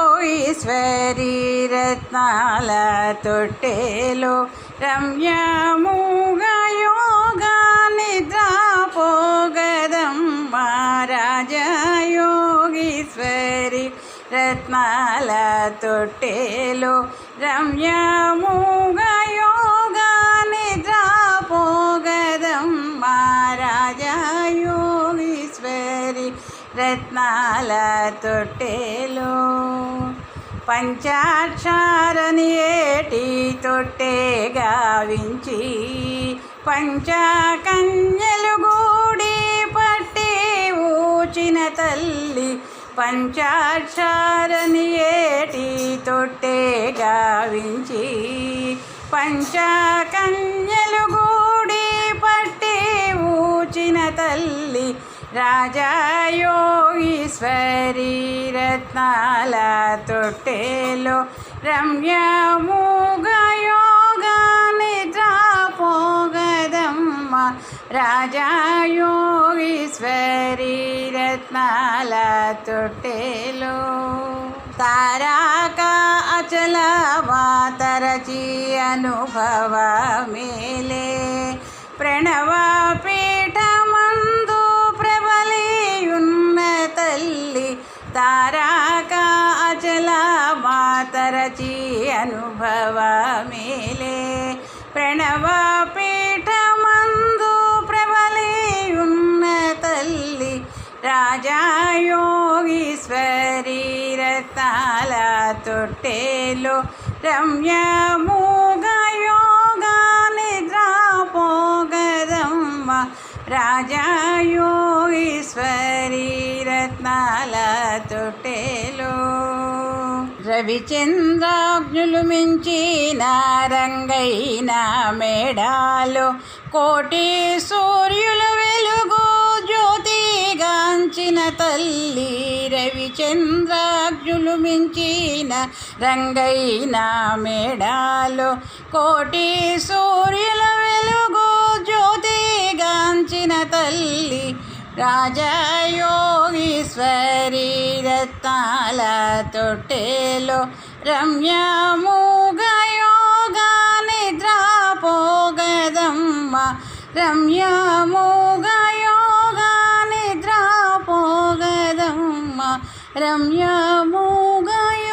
రాజయోగీశ్వరి రత్నాల తొట్టెలో రమ్యముగా యోగా రత్నాల తొట్టేలో రమ్యముగా యోగా నిద్ర పోగదమ్మ రాజయోగీశ్వరి రత్నాల తొట్టేలో పంచాక్షారని ఏటి తొట్టే గావించి పంచకన్యలు గూడి పట్టి ఊచిన తల్లి పంచాక్షారని తొట్టె గావించి పంచకన్యలు గూడి పట్టి ఊచిన తల్లి రాజాయోగీశ్వరి రత్నాల తొట్టెలో రమ్యముగా యోగా నిద్ర పోగదమ్మ రాజయోగీశ్వరి రత్నాల తొట్టెలో తారా అచల మాతరచి అనుభవ మేలే ప్రణవ పీఠమందు ప్రబలియున్న తల్లి తారాక అచల మాతరచి అనుభవ మేలే ప్రణవ పీఠమందు ప్రబలియున్న తల్లి రాజయోగీశ్వరి రత్నాల తొట్టెలో రమ్యముగా యోగా నిద్ర రత్నాల తొట్టెలో. రవిచంద్రాగ్నులు మించిన రంగైన మేడాలు కోటి సూర్యులు వెలుగు జ్యోతిగాంచిన తల్లి చంద్రార్జులు మించిన రంగైన మేడాలో కోటి సూర్యుల వెలుగు జ్యోతిగాంచిన తల్లి రాజయోగీశ్వరి రత్నాల తొట్టెలో రమ్యముగ యోగా నిద్ర పోగదమ్మ రమ్యముగా രമ്യമൂകയ